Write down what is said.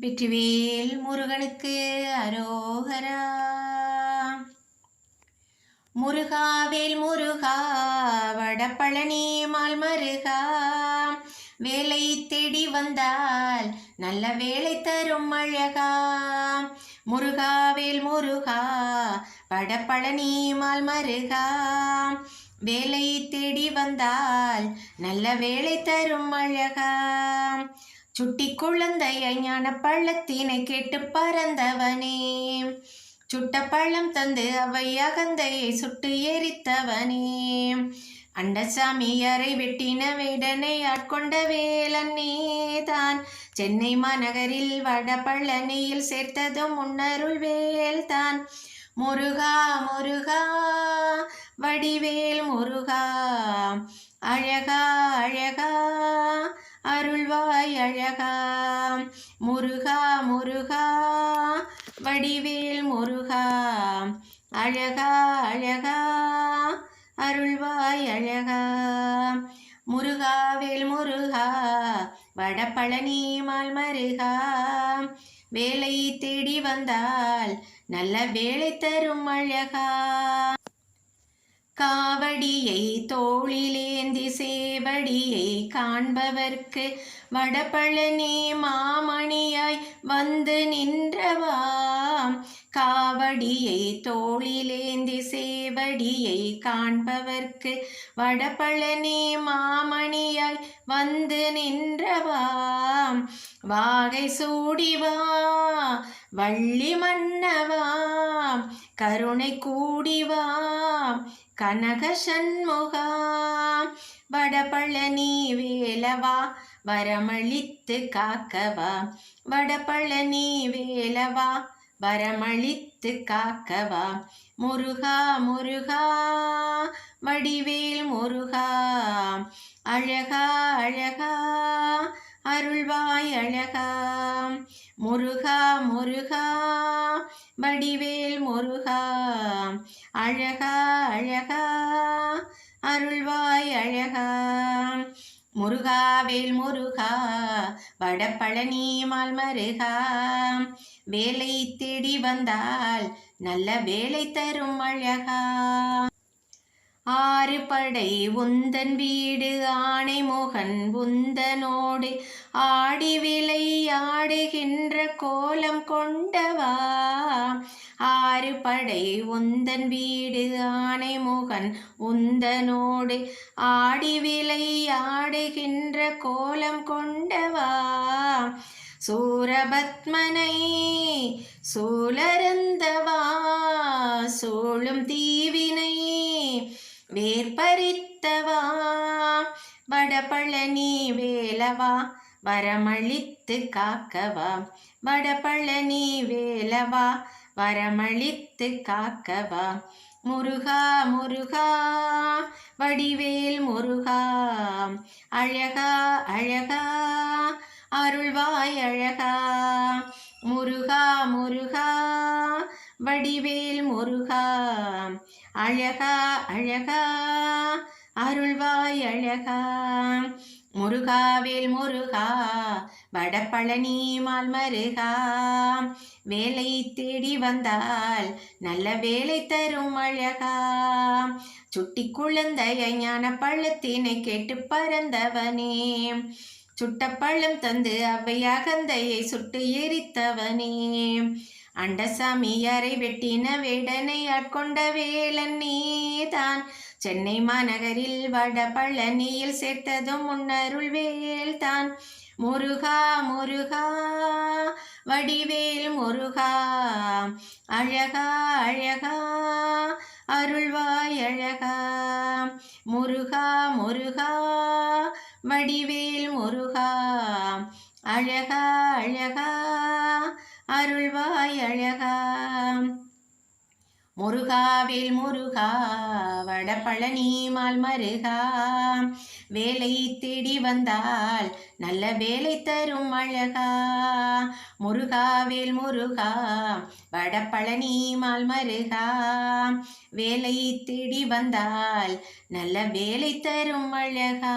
வெற்றிவேல் முருகனுக்கு அரோகரா. முருகாவேல் முருகா வடபழனி மால் மருகா வேலை தேடி வந்தால் நல்ல வேலை தரும் அழகா. முருகாவேல் முருகா வடபழனி மால் மருகா வேலை தேடி வந்தால் நல்ல வேலை தரும் அழகா. சுட்டி குழந்தையை ஞான பள்ளத்தினை கேட்டு பறந்தவனே. சுட்ட பள்ளம் தந்து அவை அகந்தையை சுட்டு எரித்தவனே. அண்டசாமியாரை வெட்டின வேடனை ஆட்கொண்ட வேலன் தான். சென்னை மாநகரில் வட பழனியில் சேர்த்ததும் முன்னருள் வேல்தான் முருகா முருகா வடிவேல் முருகா அழகா அழகா அருள்வாய் அழகா. முருகா முருகா வடிவேல் முருகா. அழகா அழகா அருள்வாய் அழகா. முருகாவேல் முருகா வடபழனி மால் மருகா. வேலை தேடி வந்தால் நல்ல வேலை தரும் அழகா. காவடியை தோளில் சேவடியை காண்பவர்க்கு வடபழனி மாமணியாய் வந்து நின்றவாம். காவடியை தோளிலேந்தி சேவடியை காண்பவர்க்கு வடபழனி மாமணியாய் வந்து நின்றவாம். வாகை சூடிவா வள்ளி மன்னவாம். கருணை கூடிவா கனக சண்முகா வடபழனி வேலவா வரமளித்து காக்கவா. வடபழனி வேலவா வரமளித்து காக்கவா. முருகா முருகா வடிவேல் முருகா. அழகா அழகா அருள்வாய் அழகா. முருகா முருகா வடிவேல் முருகா அழகா அழகா அருள்வாய் அழகா. முருகாவேல் முருகா வடபழனி மால் மருகா. வேலை தேடி வந்தால் நல்ல வேலை தரும் அழகா. ஆறு படை உந்தன் வீடு ஆணை மோகன் உந்தனோடு ஆடி விளையாடுகின்ற கோலம் கொண்டவா? ஆறு படை உந்தன் வீடு ஆணை மோகன் உந்தனோடு ஆடி விளையாடுகின்ற கோலம் கொண்டவா? சூரபத்மனை சூழருந்தவா சூழும் தீவினை வேர்பறித்தவா வடபழனி வேலவா? வரமளித்து காக்கவா? வடபழனி வேலவா? வரமளித்து காக்கவா? முருகா முருகா வடிவேல் முருகா அழகா அழகா அருள்வாய் அழகா முருகா முருகா வடிவேல் முருகா. அழகா அழகா. அருள்வாய் அழகா. முருகாவேல் முருகா. வடபழனி மால் மருகா. வேலை தேடி வந்தால் நல்ல வேலை தரும் அழகா. சுட்டி குழந்தைய ஞான பழத்தினை கேட்டு பறந்தவனே. சுட்ட பழம் தந்து அவை சுட்டு எரித்தவனே. அண்டசாமியாரை வெட்டின வேடனை ஆட்கொண்ட வேலன் நீதான். சென்னை மாநகரில் வட பழனியில் சேர்த்ததும் முன்னருள் வேல்தான். முருகா முருகா வடிவேல் முருகா அழகா அழகா அருள்வாய் அழகா. முருகா முருகா வடிவேல் முருகா அழகா அழகா அருள்வாய் அழகா. முருகாவேல் முருகா வடபழனி மால் மருகா. வேலை தேடி வந்தால் நல்ல வேலை தரும் அழகா. முருகாவேல் முருகா வடபழனி மால் மருகா. வேலை தேடி வந்தால் நல்ல வேலை தரும் அழகா.